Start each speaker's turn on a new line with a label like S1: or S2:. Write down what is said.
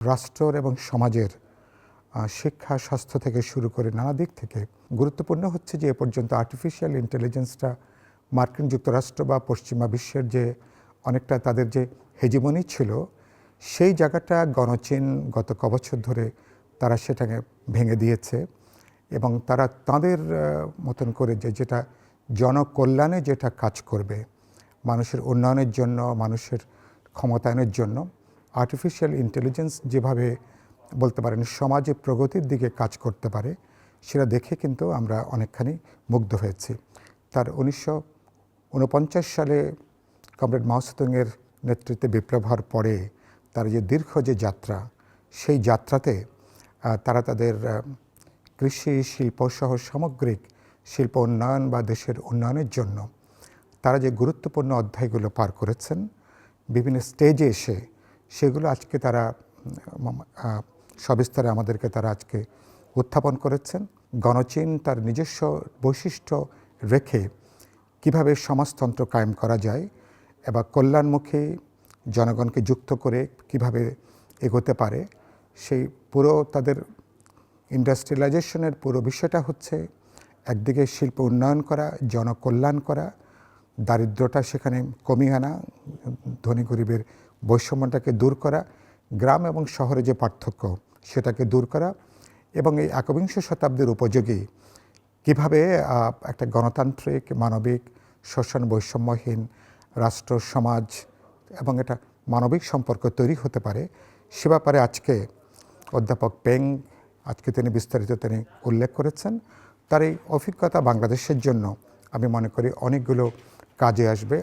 S1: রাষ্ট্র এবং সমাজের শিক্ষা, স্বাস্থ্য থেকে শুরু করে নানা দিক থেকে গুরুত্বপূর্ণ হচ্ছে যে এ পর্যন্ত আর্টিফিশিয়াল ইন্টেলিজেন্সটা মার্কিন যুক্তরাষ্ট্র বা পশ্চিমা বিশ্বের যে অনেকটা তাদের যে হেজিমনি ছিল, সেই জায়গাটা গণচীন গত কবছর ধরে তারা সেটাকে ভেঙে দিয়েছে এবং তারা তাদের মতন করে যে যেটা জনকল্যাণে যেটা কাজ করবে, মানুষের উন্নয়নের জন্য, মানুষের ক্ষমতায়নের জন্য আর্টিফিশিয়াল ইন্টেলিজেন্স যেভাবে বলতে পারেন সমাজে প্রগতির দিকে কাজ করতে পারে, সেটা দেখে কিন্তু আমরা অনেকখানি মুগ্ধ হয়েছি। তার উনিশশো উনপঞ্চাশ সালে কমরেড মাওসেতুংয়ের নেতৃত্বে বিপ্লব হওয়ার পরে তার যে দীর্ঘ যে যাত্রা, সেই যাত্রাতে তারা তাদের কৃষি শিল্প সহ সামগ্রিক শিল্প উন্নয়ন বা দেশের উন্নয়নের জন্য তারা যে গুরুত্বপূর্ণ অধ্যায়গুলো পার করেছেন, বিভিন্ন স্টেজে এসে সেগুলো আজকে তারা সবিস্তারে আমাদেরকে তারা আজকে উত্থাপন করেছেন। গণচীন তার নিজস্ব বৈশিষ্ট্য রেখে কীভাবে সমাজতন্ত্র কায়েম করা যায় এবং কল্যাণমুখী জনগণকে যুক্ত করে কীভাবে এগোতে পারে, সেই পুরো তাদের ইন্ডাস্ট্রিয়ালাইজেশনের পুরো বিষয়টা হচ্ছে একদিকে শিল্প উন্নয়ন করা, জনকল্যাণ করা, দারিদ্রতা সেখানে কমিয়ে আনা, ধনী গরিবের বৈষম্যটাকে দূর করা, গ্রাম এবং শহরে যে পার্থক্য সেটাকে দূর করা এবং এই একবিংশ শতাব্দীর উপযোগী কীভাবে একটা গণতান্ত্রিক, মানবিক, শোষণ বৈষম্যহীন রাষ্ট্র, সমাজ এবং এটা মানবিক সম্পর্ক তৈরি হতে পারে সে ব্যাপারে আজকে অধ্যাপক পেং, আজকে তিনি বিস্তারিত তিনি উল্লেখ করেছেন। তার এই অভিজ্ঞতা বাংলাদেশের জন্য আমি মনে করি অনেকগুলো কাজে আসবে।